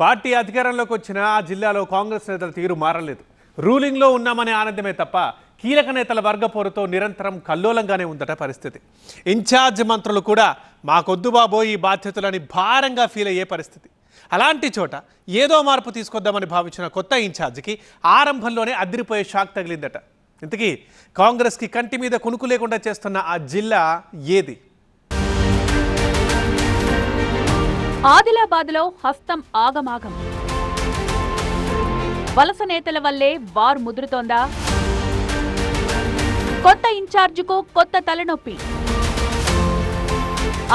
Party అధికారంలోకి వచ్చిన ఆ జిల్లాలో కాంగ్రెస్ నేతల తీరు మారలేదు. రూలింగ్లో ఉన్నామనే ఆనందమే తప్ప కీలక నేతల వర్గపోరుతో నిరంతరం కల్లోలంగానే ఉందట పరిస్థితి. ఇన్ఛార్జ్ మంత్రులు కూడా మాకొద్దు బాబో ఈ బాధ్యతలని భారంగా ఫీల్ అయ్యే పరిస్థితి. అలాంటి చోట ఏదో మార్పు తీసుకొద్దామని భావించిన కొత్త ఇన్ఛార్జికి ఆరంభంలోనే అదిరిపోయే షాక్ తగిలిందట. ఇంతకీ కాంగ్రెస్కి కంటి మీద కునుకు లేకుండా చేస్తున్న ఆ జిల్లా ఏది? ఆదిలాబాద్లో హస్తం ఆగమాగం. వలస నేతల వల్లే వార్ ముదురుతోందా? కొత్త ఇన్ఛార్జ్కు కొత్త తలనొప్పి.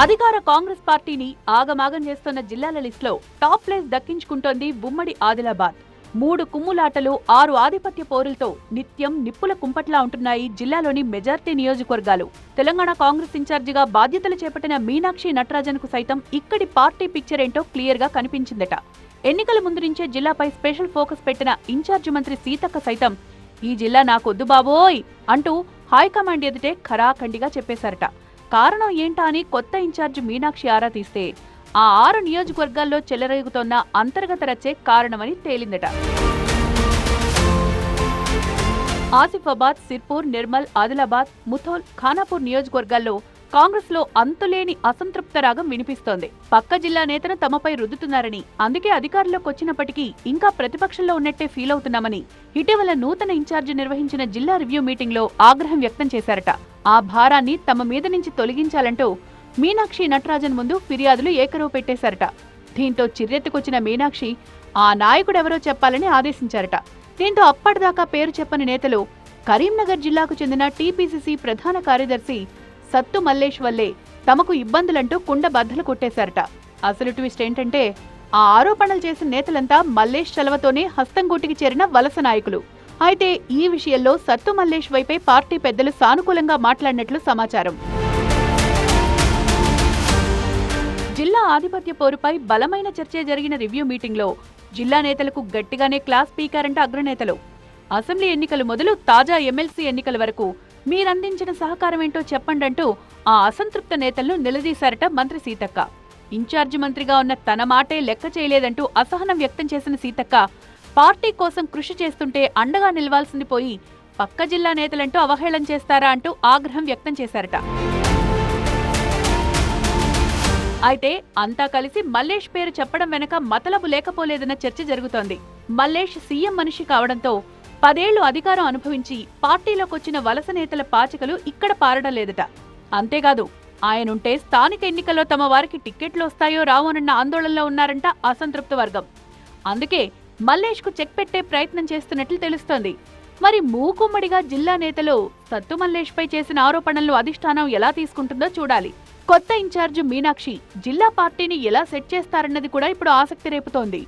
అధికార కాంగ్రెస్ పార్టీని ఆగమాగం చేస్తున్న జిల్లాల లిస్టులో టాప్ ప్లేస్ దక్కించుకుంటోంది ఉమ్మడి ఆదిలాబాద్. మూడు కుమ్ములాటలు ఆరు ఆధిపత్య పోరులతో నిత్యం నిప్పుల కుంపట్లా ఉంటున్నాయి జిల్లాలోని మెజార్టీ నియోజకవర్గాలు. తెలంగాణ కాంగ్రెస్ ఇన్ఛార్జిగా బాధ్యతలు చేపట్టిన మీనాక్షి నటరాజన్కు సైతం ఇక్కడి పార్టీ పిక్చర్ ఏంటో క్లియర్గా కనిపించిందట. ఎన్నికల ముందు నుంచే జిల్లాపై స్పెషల్ ఫోకస్ పెట్టిన ఇన్ఛార్జి మంత్రి సీతక్క సైతం ఈ జిల్లా నాకొద్దు బాబోయ్! అంటూ హైకమాండ్ ఎదుటే ఖరాఖండిగా చెప్పేశారట. కారణం ఏంటా అని కొత్త ఇన్ఛార్జి మీనాక్షి ఆరా తీస్తే ఆ ఆరు నియోజకవర్గాల్లో చెలరేగుతోన్న అంతర్గత రచ్చే కారణమని తేలిందట. ఆసిఫాబాద్ సిర్పూర్ నిర్మల్ ఆదిలాబాద్ ముథోల్ ఖానాపూర్ నియోజకవర్గాల్లో కాంగ్రెస్లో అంతులేని అసంతృప్త రాగం వినిపిస్తోంది. పక్క జిల్లా నేతను తమపై రుద్దుతున్నారని అందుకే అధికారంలోకి వచ్చినప్పటికీ ఇంకా ప్రతిపక్షంలో ఉన్నట్టే ఫీల్ అవుతున్నామని ఇటీవల నూతన ఇన్ఛార్జి నిర్వహించిన జిల్లా రివ్యూ మీటింగ్లో ఆగ్రహం వ్యక్తం చేశారట. ఆ భారాన్ని తమ మీద నుంచి తొలగించాలంటూ మీనాక్షి నటరాజన్ ముందు ఫిర్యాదులు ఏకరువు పెట్టేశారట. దీంతో చిర్రెత్తుకొచ్చిన మీనాక్షి ఆ నాయకుడెవరో చెప్పాలని ఆదేశించారట. దీంతో అప్పటిదాకా పేరు చెప్పని నేతలు కరీంనగర్ జిల్లాకు చెందిన టీపీసీసీ ప్రధాన కార్యదర్శి సత్తు మల్లేష్ వల్లే తమకు ఇబ్బందులంటూ కుండ బద్దలు కొట్టేశారట. అసలు ట్విస్ట్ ఏంటంటే ఆ ఆరోపణలు చేసిన నేతలంతా మల్లేష్ చలవతోనే హస్తంగూటికి చేరిన వలస నాయకులు. అయితే ఈ విషయంలో సత్తు మల్లేష్ వైపే పార్టీ పెద్దలు సానుకూలంగా మాట్లాడినట్లు సమాచారం. జిల్లా ఆధిపత్య పోరుపై బలమైన చర్చ జరిగిన రివ్యూ మీటింగ్లో జిల్లా నేతలకు గట్టిగానే క్లాస్ పీకారంట అగ్రనేతలు. అసెంబ్లీ ఎన్నికలు మొదలు తాజా ఎమ్మెల్సీ ఎన్నికల వరకు మీరందించిన సహకారం ఏంటో చెప్పండంటూ ఆ అసంతృప్త నేతలను నిలదీశారట మంత్రి సీతక్క. ఇన్ఛార్జి మంత్రిగా ఉన్న తన మాటే లెక్క చేయలేదంటూ అసహనం వ్యక్తం చేసిన సీతక్క పార్టీ కోసం కృషి చేస్తుంటే అండగా నిలవాల్సింది పోయి పక్క జిల్లా నేతలంటూ అవహేళన చేస్తారా అంటూ ఆగ్రహం వ్యక్తం చేశారట. అయితే అంతా కలిసి మల్లేష్ పేరు చెప్పడం వెనక మతలబు లేకపోలేదన్న చర్చ జరుగుతోంది. మల్లేష్ సీఎం మనిషి కావడంతో పదేళ్ళు అధికారం అనుభవించి పార్టీలోకొచ్చిన వలస నేతల పాచికలు ఇక్కడ పారడం లేదట అంతేకాదు ఆయనుంటే స్థానిక ఎన్నికల్లో తమ వారికి టిక్కెట్లు వస్తాయో రావోనన్న ఆందోళనలో ఉన్నారంట అసంతృప్త వర్గం. అందుకే మల్లేష్కు చెక్ పెట్టే ప్రయత్నం చేస్తున్నట్లు తెలుస్తోంది. మరి మూకుమ్మడిగా జిల్లా నేతలు సత్తు మల్లేష్పై చేసిన ఆరోపణలను అధిష్టానం ఎలా తీసుకుంటుందో చూడాలి. కొత్త ఇన్ఛార్జ్ మీనాక్షి జిల్లా పార్టీని ఎలా సెట్ చేస్తారన్నది కూడా ఇప్పుడు ఆసక్తి రేపుతోంది.